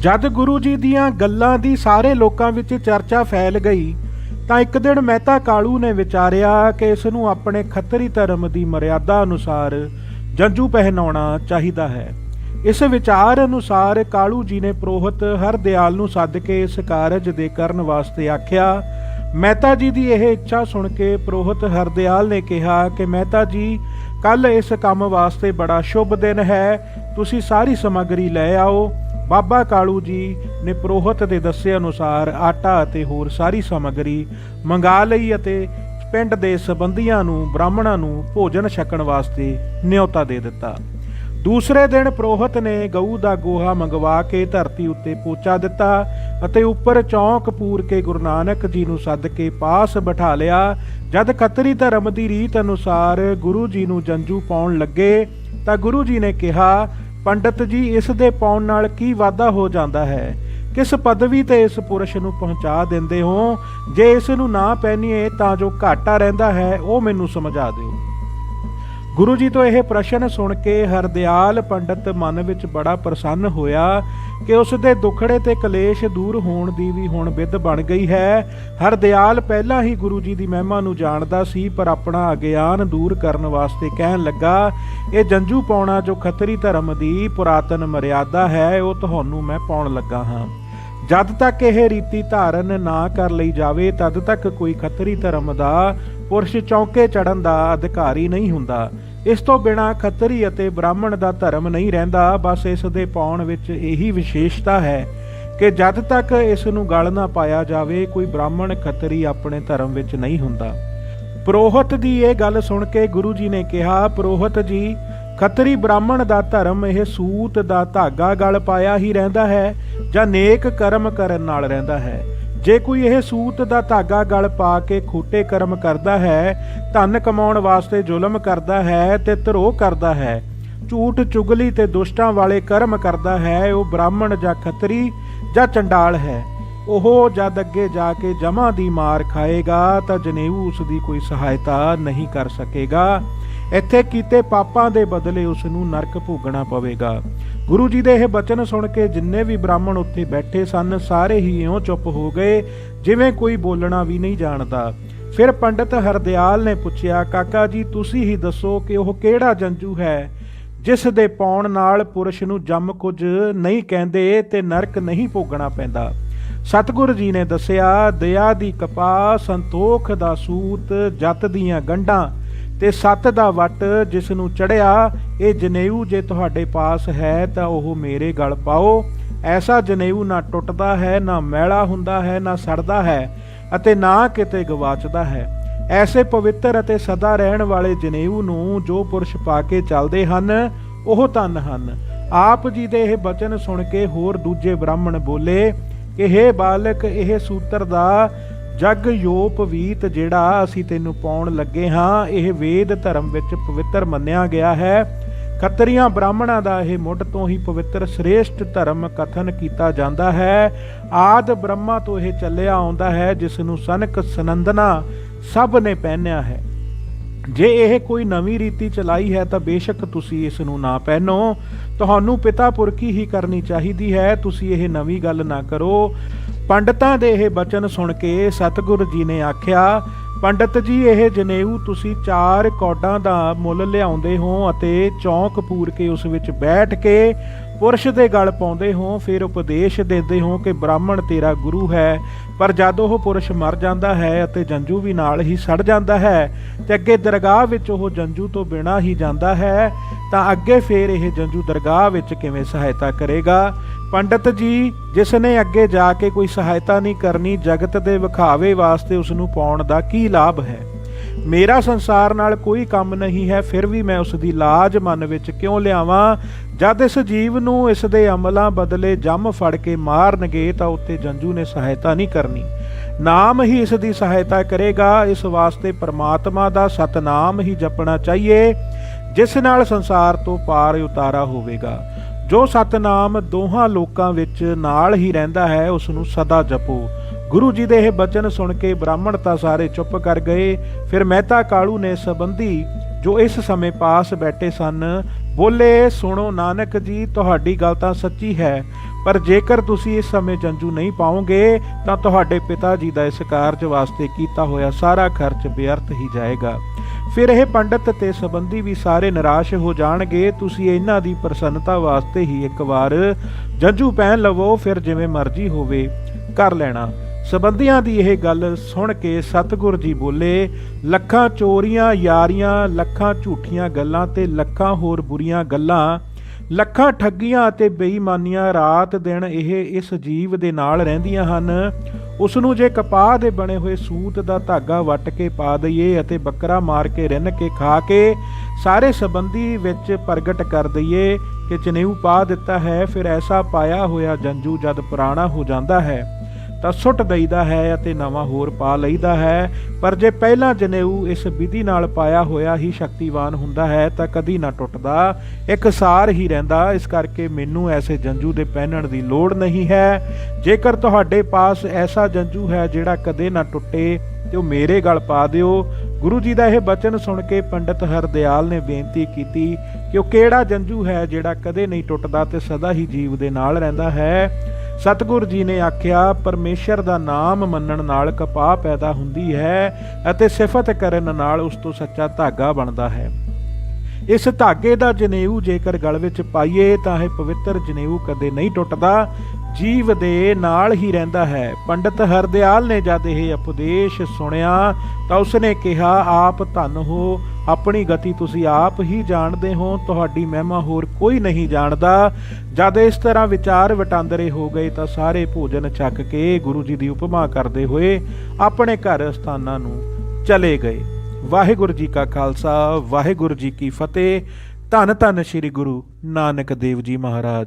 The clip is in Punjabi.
ਜਦ ਗੁਰੂ ਜੀ ਦੀਆਂ ਗੱਲਾਂ ਦੀ ਸਾਰੇ ਲੋਕਾਂ ਵਿੱਚ ਚਰਚਾ ਫੈਲ ਗਈ, ਤਾਂ ਇੱਕ ਦਿਨ ਮਹਿਤਾ ਕਾਲੂ ਨੇ ਵਿਚਾਰਿਆ ਕਿ ਇਸ ਨੂੰ ਆਪਣੇ ਖੱਤਰੀ ਧਰਮ ਦੀ ਮਰਿਆਦਾ ਅਨੁਸਾਰ ਜੰਜੂ ਪਹਿਨਾਉਣਾ ਚਾਹੀਦਾ ਹੈ। ਇਸ ਵਿਚਾਰ ਅਨੁਸਾਰ ਕਾਲੂ ਜੀ ਨੇ ਪ੍ਰੋਹਤ ਹਰਦਿਆਲ ਨੂੰ ਸੱਦ ਕੇ ਇਸ ਕਾਰਜ ਦੇ ਕਰਨ ਵਾਸਤੇ ਆਖਿਆ। ਮਹਿਤਾ ਜੀ ਦੀ ਇਹ ਇੱਛਾ ਸੁਣ ਕੇ ਪ੍ਰੋਹਤ ਹਰਦਿਆਲ ਨੇ ਕਿਹਾ ਕਿ ਮਹਿਤਾ ਜੀ ਕੱਲ ਇਸ ਕੰਮ ਵਾਸਤੇ ਬੜਾ ਸ਼ੁਭ ਦਿਨ ਹੈ, ਤੁਸੀਂ ਸਾਰੀ ਸਮੱਗਰੀ ਲੈ ਆਓ। ਬਾਬਾ ਕਾਲੂ ਜੀ ਨੇ ਪ੍ਰੋਹਤ ਦੇ ਦੱਸੇ ਅਨੁਸਾਰ ਆਟਾ ਅਤੇ ਹੋਰ ਸਾਰੀ ਸਮੱਗਰੀ ਮੰਗਾ ਲਈ ਅਤੇ ਪਿੰਡ ਦੇ ਸਬੰਧੀਆਂ ਨੂੰ, ਬ੍ਰਾਹਮਣਾਂ ਨੂੰ ਭੋਜਨ ਛਕਣ ਵਾਸਤੇ ਨਿਯੋਤਾ ਦੇ ਦਿੱਤਾ। ਦੂਸਰੇ ਦਿਨ ਪ੍ਰੋਹਤ ਨੇ ਗਊ ਦਾ ਗੋਹਾ ਮੰਗਵਾ ਕੇ ਧਰਤੀ ਉੱਤੇ ਪੋਚਾ ਦਿੱਤਾ ਅਤੇ ਉੱਪਰ ਚੌਂਕ ਪੂਰ ਕੇ ਗੁਰੂ ਨਾਨਕ ਜੀ ਨੂੰ ਸੱਦ ਕੇ ਪਾਸ ਬਿਠਾ ਲਿਆ। ਜਦ ਖੱਤਰੀ ਧਰਮ ਦੀ ਰੀਤ ਅਨੁਸਾਰ ਗੁਰੂ ਜੀ ਨੂੰ ਜੰਜੂ ਪਾਉਣ ਲੱਗੇ ਤਾਂ ਗੁਰੂ ਜੀ ਨੇ ਕਿਹਾ ਪੰਡਤ ਜੀ, ਇਸ ਦੇ ਪਾਉਣ ਨਾਲ ਕੀ ਵਾਧਾ ਹੋ ਜਾਂਦਾ ਹੈ? ਕਿਸ ਪਦਵੀ ਤੇ ਇਸ ਪੁਰਸ਼ ਨੂੰ ਪਹੁੰਚਾ ਦਿੰਦੇ ਹੋ? ਜੇ ਇਸ ਨੂੰ ਨਾ ਪਹਿਨੀਏ ਤਾਂ ਜੋ ਘਾਟਾ ਰਹਿੰਦਾ ਹੈ, ਉਹ ਮੈਨੂੰ ਸਮਝਾ ਦਿਓ। ਗੁਰੂ ਜੀ ਤੋਂ ਇਹ ਪ੍ਰਸ਼ਨ ਸੁਣ ਕੇ ਹਰਦਿਆਲ ਪੰਡਤ ਮਨ ਵਿੱਚ ਬੜਾ ਪ੍ਰਸੰਨ ਹੋਇਆ ਕਿ ਉਸ ਦੇ ਦੁਖੜੇ ਤੇ ਕਲੇਸ਼ ਦੂਰ ਹੋਣ ਦੀ ਵੀ ਹੁਣ ਵਿਦ ਬਣ ਗਈ ਹੈ। ਹਰਦਿਆਲ ਪਹਿਲਾਂ ਹੀ ਗੁਰੂ ਜੀ ਦੀ ਮਹਿਮਾ ਨੂੰ ਜਾਣਦਾ ਸੀ, ਪਰ ਆਪਣਾ ਅਗਿਆਨ ਦੂਰ ਕਰਨ ਵਾਸਤੇ ਕਹਿਣ ਲੱਗਾ, ਇਹ ਜੰਜੂ ਪਾਉਣਾ ਜੋ ਖੱਤਰੀ ਧਰਮ ਦੀ ਪੁਰਾਤਨ ਮਰਿਆਦਾ ਹੈ, ਉਹ ਤੁਹਾਨੂੰ ਮੈਂ ਪਾਉਣ ਲੱਗਾ ਹਾਂ। ਜਦ ਤੱਕ ਇਹ ਰੀਤੀ ਧਾਰਨ ਨਾ ਕਰ ਲਈ ਜਾਵੇ, ਤਦ ਤੱਕ ਕੋਈ ਖੱਤਰੀ ਧਰਮ ਦਾ ਪੁਰਸ਼ ਚੌਂਕੇ ਚੜਨ ਦਾ ਅਧਿਕਾਰੀ ਨਹੀਂ ਹੁੰਦਾ। ਇਸ ਤੋਂ ਬਿਨਾ ਖੱਤਰੀ ਅਤੇ ਬ੍ਰਾਹਮਣ ਦਾ ਧਰਮ ਨਹੀਂ ਰਹਿੰਦਾ, ਬਸ ਇਸ ਦੇ ਪਾਉਣ ਵਿੱਚ ਇਹੀ ਵਿਸ਼ੇਸ਼ਤਾ ਹੈ ਕਿ ਜਦ ਤੱਕ ਇਸ ਨੂੰ ਗਲ ਨਾ ਪਾਇਆ ਜਾਵੇ, ਕੋਈ ਬ੍ਰਾਹਮਣ ਖੱਤਰੀ ਆਪਣੇ ਧਰਮ ਵਿੱਚ ਨਹੀਂ ਹੁੰਦਾ। ਪ੍ਰੋਹਤ ਦੀ ਇਹ ਗੱਲ ਸੁਣ ਕੇ ਗੁਰੂ ਜੀ ਨੇ ਕਿਹਾ, ਪ੍ਰੋਹਤ ਜੀ, ਖੱਤਰੀ ਬ੍ਰਾਹਮਣ ਦਾ ਧਰਮ ਇਹ ਸੂਤ ਦਾ ਧਾਗਾ ਗਲ ਪਾਇਆ ਹੀ ਰਹਿੰਦਾ ਹੈ ਜਾਂ ਨੇਕ ਕਰਮ ਕਰਨ ਨਾਲ ਰਹਿੰਦਾ ਹੈ? ਜੇ ਕੋਈ ਇਹ ਸੂਤ ਦਾ ਧਾਗਾ ਗਲ ਪਾ ਕੇ ਖੋਟੇ ਕਰਮ ਕਰਦਾ ਹੈ, ਧਨ ਕਮਾਉਣ ਵਾਸਤੇ ਜ਼ੁਲਮ ਕਰਦਾ ਹੈ ਤੇ ਧਰੋਹ ਕਰਦਾ ਹੈ, ਝੂਠ ਚੁਗਲੀ ਤੇ ਦੁਸ਼ਟਾਂ ਵਾਲੇ ਕਰਮ ਕਰਦਾ ਹੈ, ਉਹ ਬ੍ਰਾਹਮਣ ਜਾਂ ਖੱਤਰੀ ਜਾਂ ਚੰਡਾਲ ਹੈ। ਉਹ ਜਦ ਅੱਗੇ ਜਾ ਕੇ ਜਮਾਂ ਦੀ ਮਾਰ ਖਾਏਗਾ, ਤਾਂ ਜਨੇਊ ਉਸ ਦੀ ਕੋਈ ਸਹਾਇਤਾ ਨਹੀਂ ਕਰ ਸਕੇਗਾ। ਇੱਥੇ ਕੀਤੇ ਪਾਪਾਂ ਦੇ ਬਦਲੇ ਉਸ ਨੂੰ ਨਰਕ ਭੋਗਣਾ ਪਵੇਗਾ। ਗੁਰੂ ਜੀ ਦੇ ਇਹ ਬਚਨ ਸੁਣ ਕੇ ਜਿੰਨੇ ਵੀ ਬ੍ਰਾਹਮਣ ਉੱਥੇ ਬੈਠੇ ਸਨ, ਸਾਰੇ ਹੀ ਇਉਂ ਚੁੱਪ ਹੋ ਗਏ, ਜਿਵੇਂ ਕੋਈ ਬੋਲਣਾ ਵੀ ਨਹੀਂ ਜਾਣਦਾ। ਫਿਰ ਪੰਡਤ ਹਰਦਿਆਲ ਨੇ ਪੁੱਛਿਆ, ਕਾਕਾ ਜੀ, ਤੁਸੀਂ ਹੀ ਦੱਸੋ ਕਿ ਉਹ ਕਿਹੜਾ ਜੰਜੂ ਹੈ? ਜਿਸ ਦੇ ਪਾਉਣ ਨਾਲ ਪੁਰਸ਼ ਨੂੰ ਜੰਮ ਕੁਝ ਨਹੀਂ ਕਹਿੰਦੇ ਤੇ ਨਰਕ ਨਹੀਂ ਭੋਗਣਾ ਪੈਂਦਾ। ਸਤਿਗੁਰੂ ਜੀ ਨੇ ਦੱਸਿਆ, ਦਇਆ ਦੀ ਕਪਾ ਸੰਤੋਖ ਦਾ ਸੂਤ ਜਤ ਦੀਆਂ ਗੰਢਾਂ ਤੇ ਸੱਤ ਦਾ ਵਟ ਜਿਸ ਨੂੰ ਚੜਿਆ, ਇਹ ਜਨੇਊ ਜੇ ਤੁਹਾਡੇ ਪਾਸ ਹੈ ਤਾਂ ਉਹ ਮੇਰੇ ਗਲ ਪਾਓ। ਐਸਾ ਜਨੇਊ ਨਾ ਟੁੱਟਦਾ ਹੈ, ਨਾ ਮੈਲਾ ਹੁੰਦਾ ਹੈ, ਨਾ ਸੜਦਾ ਹੈ ਅਤੇ ਨਾ ਕਿਤੇ ਗਵਾਚਦਾ ਹੈ। ਐਸੇ ਪਵਿੱਤਰ ਅਤੇ ਸਦਾ ਰਹਿਣ ਵਾਲੇ ਜਨੇਊ ਨੂੰ ਜੋ ਪੁਰਸ਼ ਪਾ ਕੇ ਚੱਲਦੇ ਹਨ, ਉਹ ਧਨ ਹਨ। ਆਪ ਜੀ ਦੇ ਇਹ ਬਚਨ ਸੁਣ ਕੇ ਹੋਰ ਦੂਜੇ ਬ੍ਰਾਹਮਣ ਬੋਲੇ, ਕਿ हे ਬਾਲਕ, ਇਹ ਸੂਤਰ ਦਾ ਜਗ ਯੋਪ ਵੀਤ ਜਿਹੜਾ ਅਸੀਂ ਤੈਨੂੰ ਪਾਉਣ ਲੱਗੇ ਹਾਂ, ਇਹ ਵੇਦ ਧਰਮ ਵਿੱਚ ਪਵਿੱਤਰ ਮੰਨਿਆ ਗਿਆ ਹੈ। ਖੱਤਰੀਆਂ ਬ੍ਰਾਹਮਣਾਂ ਦਾ ਇਹ ਮੁੱਢ ਤੋਂ ਹੀ ਪਵਿੱਤਰ ਸ੍ਰੇਸ਼ਟ ਧਰਮ ਕਥਨ ਕੀਤਾ ਜਾਂਦਾ ਹੈ। ਆਦ ਬ੍ਰਹਮਾ ਤੋਂ ਇਹ ਚੱਲਿਆ ਆਉਂਦਾ ਹੈ ਜਿਸ ਨੂੰ ਸਨਕ ਸਨੰਦਨਾ ਸਭ ਨੇ ਪਹਿਨਿਆ ਹੈ। ਜੇ ਇਹ ਕੋਈ ਨਵੀਂ ਰੀਤੀ ਚਲਾਈ ਹੈ, ਤਾਂ ਬੇਸ਼ੱਕ ਤੁਸੀਂ ਇਸ ਨੂੰ ਨਾ ਪਹਿਨੋ। ਤੁਹਾਨੂੰ ਪਿਤਾ ਪੁਰਖੀ ਹੀ ਕਰਨੀ ਚਾਹੀਦੀ ਹੈ, ਤੁਸੀਂ ਇਹ ਨਵੀਂ ਗੱਲ ਨਾ ਕਰੋ। ਪੰਡਤਾਂ ਦੇ ਇਹ ਬਚਨ ਸੁਣ ਕੇ ਸਤਿਗੁਰੂ ਜੀ ਨੇ ਆਖਿਆ, ਪੰਡਤ ਜੀ, ਇਹ ਜਨੇਊ ਤੁਸੀਂ ਚਾਰ ਕੌਡਾਂ ਦਾ ਮੁੱਲ ਲਿਆਉਂਦੇ ਹੋ ਅਤੇ ਚੌਂਕ ਪੂਰ ਕੇ ਉਸ ਵਿੱਚ ਬੈਠ ਕੇ ਪੁਰਸ਼ ਦੇ ਗਲ ਪਾਉਂਦੇ ਹੋ, ਫਿਰ ਉਪਦੇਸ਼ ਦਿੰਦੇ ਹੋ ਕਿ ਬ੍ਰਾਹਮਣ ਤੇਰਾ ਗੁਰੂ ਹੈ, ਪਰ ਜਦ ਉਹ ਪੁਰਸ਼ ਮਰ ਜਾਂਦਾ ਹੈ ਅਤੇ ਜੰਜੂ ਵੀ ਨਾਲ ਹੀ ਸੜ ਜਾਂਦਾ ਹੈ ਤੇ ਅੱਗੇ ਦਰਗਾਹ ਵਿੱਚ ਉਹ ਜੰਜੂ ਤੋਂ ਬਿਨਾ ਹੀ ਜਾਂਦਾ ਹੈ, ਤਾਂ ਅੱਗੇ ਫਿਰ ਇਹ ਜੰਜੂ ਦਰਗਾਹ ਵਿੱਚ ਕਿਵੇਂ ਸਹਾਇਤਾ ਕਰੇਗਾ? ਪੰਡਤ ਜੀ, ਜਿਸ ਨੇ ਅੱਗੇ ਜਾ ਕੇ ਕੋਈ ਸਹਾਇਤਾ ਨਹੀਂ ਕਰਨੀ, ਜਗਤ ਦੇ ਵਿਖਾਵੇ ਵਾਸਤੇ ਉਸ ਨੂੰ ਪਾਉਣ ਦਾ ਕੀ ਲਾਭ ਹੈ? ਮੇਰਾ ਸੰਸਾਰ ਨਾਲ ਕੋਈ ਕੰਮ ਨਹੀਂ ਹੈ, ਫਿਰ ਵੀ ਮੈਂ ਉਸ ਦੀ ਲਾਜ ਮਨ ਵਿੱਚ ਕਿਉਂ ਲਿਆਵਾਂ? ਜਦ ਇਸ ਜੀਵ ਨੂੰ ਇਸ ਦੇ ਅਮਲਾਂ ਬਦਲੇ ਜੰਮ ਫੜ ਕੇ ਮਾਰਨਗੇ, ਤਾਂ ਉੱਤੇ ਜੰਜੂ ਨੇ ਸਹਾਇਤਾ ਨਹੀਂ ਕਰਨੀ। ਨਾਮ ਹੀ ਇਸ ਦੀ ਸਹਾਇਤਾ ਕਰੇਗਾ, ਇਸ ਵਾਸਤੇ ਪਰਮਾਤਮਾ ਦਾ ਸਤਨਾਮ ਹੀ ਜਪਣਾ ਚਾਹੀਏ, ਜਿਸ ਨਾਲ ਸੰਸਾਰ ਤੋਂ ਪਾਰ ਉਤਾਰਾ ਹੋਵੇਗਾ। ਜੋ ਸਤਨਾਮ ਦੋਹਾਂ ਲੋਕਾਂ ਵਿੱਚ ਨਾਲ ਹੀ ਰਹਿੰਦਾ ਹੈ, ਉਸ ਨੂੰ ਸਦਾ ਜਪੋ। ਗੁਰੂ ਜੀ ਦੇ ਇਹ ਬਚਨ ਸੁਣ ਕੇ ਬ੍ਰਾਹਮਣ ਤਾਂ ਸਾਰੇ ਚੁੱਪ ਕਰ ਗਏ। ਫਿਰ ਮਹਿਤਾ ਕਾਲੂ ਨੇ ਸੰਬੰਧੀ ਜੋ ਇਸ ਸਮੇਂ ਪਾਸ ਬੈਠੇ ਸਨ, ਬੋਲੇ, ਸੁਣੋ ਨਾਨਕ ਜੀ, ਤੁਹਾਡੀ ਗੱਲ ਤਾਂ ਸੱਚੀ ਹੈ, ਪਰ ਜੇਕਰ ਤੁਸੀਂ ਇਸ ਸਮੇਂ ਜੰਜੂ ਨਹੀਂ ਪਾਓਗੇ, ਤਾਂ ਤੁਹਾਡੇ ਪਿਤਾ ਜੀ ਦਾ ਇਸ ਕਾਰਜ ਵਾਸਤੇ ਕੀਤਾ ਹੋਇਆ ਸਾਰਾ ਖਰਚ ਬੇਅਰਥ ਹੀ ਜਾਏਗਾ। ਫਿਰ ਇਹ ਪੰਡਤ ਤੇ ਸੰਬੰਧੀ ਵੀ ਸਾਰੇ ਨਿਰਾਸ਼ ਹੋ ਜਾਣਗੇ। ਤੁਸੀਂ ਇਹਨਾਂ ਦੀ ਪ੍ਰਸੰਨਤਾ ਵਾਸਤੇ ਹੀ ਇੱਕ ਵਾਰ ਜੰਜੂ ਪਹਿਨ ਲਵੋ, ਫਿਰ ਜਿਵੇਂ ਮਰਜ਼ੀ ਹੋਵੇ, ਕਰ ਲੈਣਾ। ਸਬੰਧੀਆਂ ਦੀ ਇਹ ਗੱਲ ਸੁਣ ਕੇ ਸਤਿਗੁਰ ਜੀ ਬੋਲੇ, ਲੱਖਾਂ ਚੋਰੀਆਂ, ਯਾਰੀਆਂ, ਲੱਖਾਂ ਝੂਠੀਆਂ ਗੱਲਾਂ ਤੇ ਲੱਖਾਂ ਹੋਰ ਬੁਰੀਆਂ ਗੱਲਾਂ, ਲੱਖਾਂ ਠੱਗੀਆਂ ਅਤੇ ਬੇਈਮਾਨੀਆਂ ਰਾਤ ਦਿਨ ਇਹ ਇਸ ਜੀਵ ਦੇ ਨਾਲ ਰਹਿੰਦੀਆਂ ਹਨ। ਉਸ ਨੂੰ ਜੇ ਕਪਾਹ ਦੇ ਬਣੇ ਹੋਏ ਸੂਤ ਦਾ ਧਾਗਾ ਵੱਟ ਕੇ ਪਾ ਦਈਏ ਅਤੇ ਬੱਕਰਾ ਮਾਰ ਕੇ ਰਿੰਨ ਕੇ ਖਾ ਕੇ ਸਾਰੇ ਸੰਬੰਧੀ ਵਿੱਚ ਪ੍ਰਗਟ ਕਰ ਦਈਏ ਕਿ ਜਨੇਊ ਪਾ ਦਿੱਤਾ ਹੈ, ਫਿਰ ਐਸਾ ਪਾਇਆ ਹੋਇਆ ਜੰਜੂ ਜਦ ਪੁਰਾਣਾ ਹੋ ਜਾਂਦਾ ਹੈ। ਤਾਂ ਸੁੱਟ ਦਈਦਾ ਹੈ ਅਤੇ ਨਵਾਂ ਹੋਰ ਪਾ ਲਈਦਾ ਹੈ। ਪਰ ਜੇ ਪਹਿਲਾਂ ਜਨੇਊ ਇਸ ਵਿਧੀ ਨਾਲ ਪਾਇਆ ਹੋਇਆ ਹੀ ਸ਼ਕਤੀਵਾਨ ਹੁੰਦਾ ਹੈ, ਤਾਂ ਕਦੀ ਨਾ ਟੁੱਟਦਾ। ਇੱਕ ਸਾਰ ਹੀ ਰਹਿੰਦਾ, ਇਸ ਕਰਕੇ ਮੈਨੂੰ ਐਸੇ ਜੰਜੂ ਦੇ ਪਹਿਨਣ ਦੀ ਲੋੜ ਨਹੀਂ ਹੈ। ਜੇਕਰ ਤੁਹਾਡੇ ਪਾਸ ਐਸਾ ਜੰਜੂ ਹੈ ਜਿਹੜਾ ਕਦੇ ਨਾ ਟੁੱਟੇ, ਤੇ ਉਹ ਮੇਰੇ ਗਲ ਪਾ ਦਿਓ। ਗੁਰੂ ਜੀ ਦਾ ਇਹ ਬਚਨ ਸੁਣ ਕੇ ਪੰਡਤ ਹਰਦਿਆਲ ਨੇ ਬੇਨਤੀ ਕੀਤੀ ਕਿ ਉਹ ਕਿਹੜਾ ਜੰਜੂ ਹੈ ਜਿਹੜਾ ਕਦੇ ਨਹੀਂ ਟੁੱਟਦਾ ਤੇ ਸਦਾ ਹੀ ਜੀਵ ਦੇ ਨਾਲ ਰਹਿੰਦਾ ਹੈ। ਸਤਿਗੁਰ ਜੀ ਨੇ ਆਖਿਆ, ਪਰਮੇਸ਼ਰ ਦਾ ਨਾਮ ਮੰਨਣ ਨਾਲ ਕਪਾਹ ਪੈਦਾ ਹੁੰਦੀ ਹੈ ਅਤੇ ਸਿਫਤ ਕਰਨ ਨਾਲ ਉਸ ਤੋਂ ਸੱਚਾ ਧਾਗਾ ਬਣਦਾ ਹੈ। ਇਸ ਧਾਗੇ ਦਾ ਜਨੇਊ ਜੇਕਰ ਗਲ ਵਿੱਚ ਪਾਈਏ, ਤਾਂ ਇਹ ਪਵਿੱਤਰ ਜਨੇਊ ਕਦੇ ਨਹੀਂ ਟੁੱਟਦਾ। ਜੀਵ ਦੇ ਨਾਲ ਹੀ ਰਹਿੰਦਾ ਹੈ। ਪੰਡਤ ਹਰਦਿਆਲ ਨੇ ਜਦ ਇਹ ਉਪਦੇਸ਼ ਸੁਣਿਆ, ਤਾਂ ਉਸਨੇ ਕਿਹਾ, ਆਪ ਧੰਨ ਹੋ ਆਪਣੀ ਗਤੀ ਤੁਸੀਂ ਆਪ ਹੀ ਜਾਣਦੇ ਹੋ, ਤੁਹਾਡੀ ਮਹਿਮਾ ਹੋਰ ਕੋਈ ਨਹੀਂ ਜਾਣਦਾ। ਜਦ ਇਸ ਤਰ੍ਹਾਂ ਵਿਚਾਰ ਵਟਾਂਦਰੇ ਹੋ ਗਏ ਤਾਂ ਸਾਰੇ ਭੋਜਨ ਛੱਕ ਕੇ ਗੁਰੂ ਜੀ ਦੀ ਉਪਮਾ ਕਰਦੇ ਹੋਏ ਆਪਣੇ ਘਰ ਸਥਾਨਾਂ ਨੂੰ ਚਲੇ ਗਏ। ਵਾਹਿਗੁਰੂ ਜੀ ਕਾ ਖਾਲਸਾ, ਵਾਹਿਗੁਰੂ ਜੀ ਕੀ ਫਤਿਹ। ਧੰਨ ਧੰਨ ਸ੍ਰੀ ਗੁਰੂ ਨਾਨਕ ਦੇਵ ਜੀ ਮਹਾਰਾਜ।